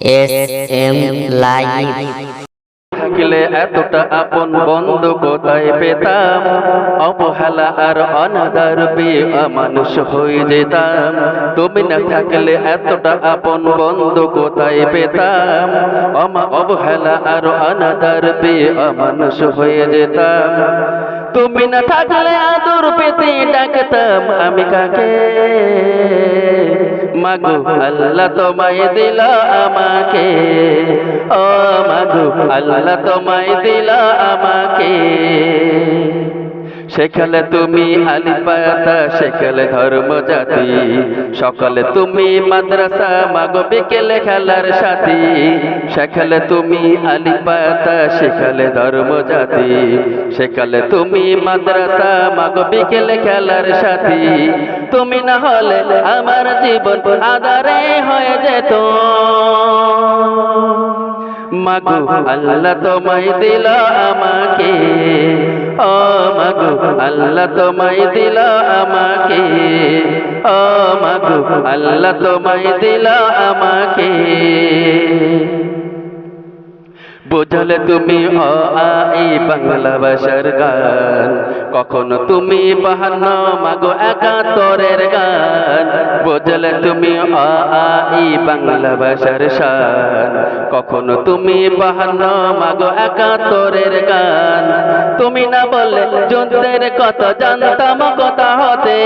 S M live এতটা আপন বন্ধু কোথায় পেতাম? অবহেলা আর অনাদার পেয়ে মানুষ হয়ে যেতাম। তুমি না থাকলে এতটা আপন বন্ধু কোথায় পেতাম? অমা অবহেলা আর অনাদার পেয়ে মানুষ হয়ে যেতাম। তুমি না থাকলে আদর পেতে ডাকতাম আমি কাকে? মাগো আল্লাহ তোমায় দিল আমাকে। ও মাগো আল্লাহ তোমায় দিল আমাকে। সেখানে তুমি আলিপাতা সেখানে ধর্ম জাতি। সকালে তুমি মাদ্রাসা, মাগো বিকেলে খেলার সাথী। সেখানে তুমি আলিপাতা সেখানে ধর্ম জাতি। সেখানে তুমি মাদ্রাসা, মাগো বিকেলে খেলার সাথী। তুমি না হলে আমার জীবন আদারে হয়ে যেত। মাগো, আল্লাহ তোমায় দিল আমাকে। ও মাগো, আল্লাহ তোমায় দিল আমাকে। ও মাগো, আল্লাহ তোমায় দিল আমাকে। বোঝালে তুমি অ আ এই বাংলা ভাষার গান। কখনো তুমি বাহান্ন, মাগো একাত্তরের গান। বোঝালে তুমি অ আ এই বাংলা ভাষার শান। কখনো তুমি বাহান্ন, মাগো একাত্তরের গান। তুমি না বললে যুদ্ধের কত জানতাম, কথা হতে।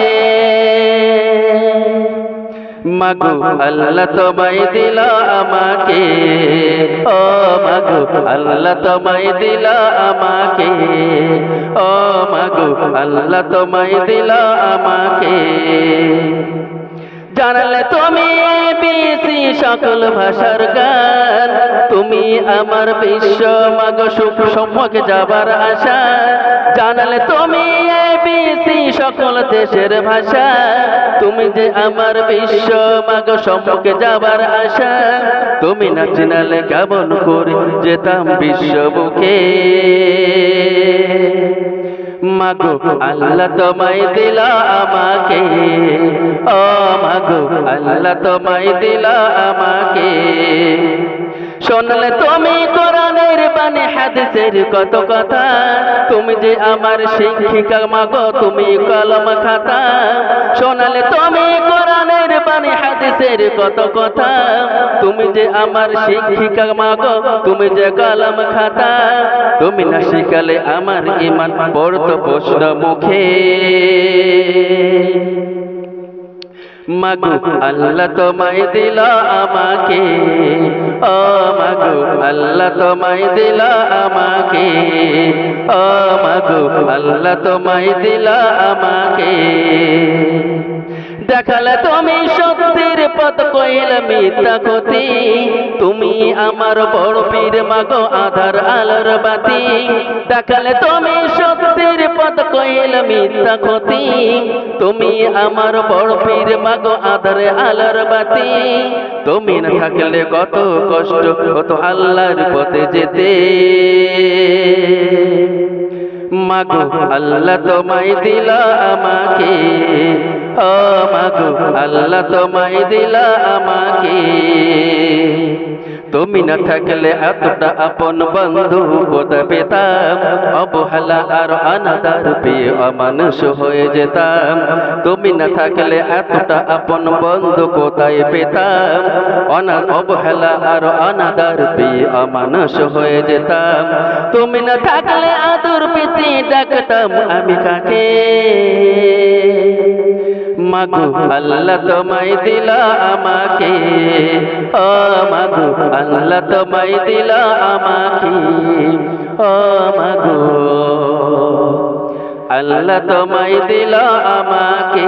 মাগো, আল্লাহ তোমায় দিল আমাকে। ও মাগো, আল্লাহ তোমায় দিল আমাকে। ও মাগো, আল্লাহ তোমায় দিল আমাকে। জানালে তুমি বেশি সকল ভাষার গান। তুমি আমার বিশ্ব মাগ সুখ সম্মুখে যাবার আশা। জানালে তুমি বেশি সকল দেশের ভাষা। তুমি যে আমার বিশ্ব মাগ সম্মুখে যাবার আশা। তুমি না চিনালে কেমন করে যেতাম বিশ্ব বুকে। মাগো আল্লাহ তোমায় দিল আমাকে। ও মাগো আল্লাহ তোমায় দিল আমাকে। শুনলে তুমি বাণী হাদিসের কত কথা? তুমি যে আমার শিক্ষিকা, মাগো, তুমি কলম খাতা। শোনালে তুমি কোরআনের বাণী, হাদিসের কত কথা? তুমি যে আমার শিক্ষিকা, মাগো, তুমি যে কলম খাতা। তুমি না শিখালে আমার ইমান পড়তো প্রশ্ন মুখে। মাগো আল্লাহ তোমায় দিল আমাকে। ও মাগু আল্লাহ তোমায় দিল আমাকে। ও মাগু আল্লাহ তোমায় দিল আমাকে। দেখালে তুমি সত্যের পথ কইল মিথ্যা ক্ষতি। তুমি আমার বড় পীর, মাগো আধার আলোর বাতি। দেখালে তুমি সত্যের পথ কইল মিথ্যা ক্ষতি। তুমি আমার বড় পীর, মাগো আধার আলোর বাতি। তুমি না থাকলে কত কষ্ট কত আল্লাহর পথে যেতে। মাগো, আল্লাহ তোমায় দিল আমাকে। ও মাগো, আল্লাহ তোমায় দিল আমাকে। তুমি না থাকলে এতটা আপন বন্ধু কোথা পেতাম? অবহেলা আর অনাদার পেয়ে অমানুষ হয়ে যেতাম। তুমি না থাকলে এতটা আপন বন্ধু কোথায় পেতাম? অনা, অবহেলা আর অনাদার পেয়ে অমানুষ হয়ে যেতাম। তুমি না থাকলে আদর পেতে ডাকতাম আমি কাকে? মাগো, আল্লাহ তোমায় দিল আমাকে। ও মাগু, আল্লাহ তোমায় দিল আমাকে। ও মাগু, আল্লাহ তোমায় দিলা আমাকে।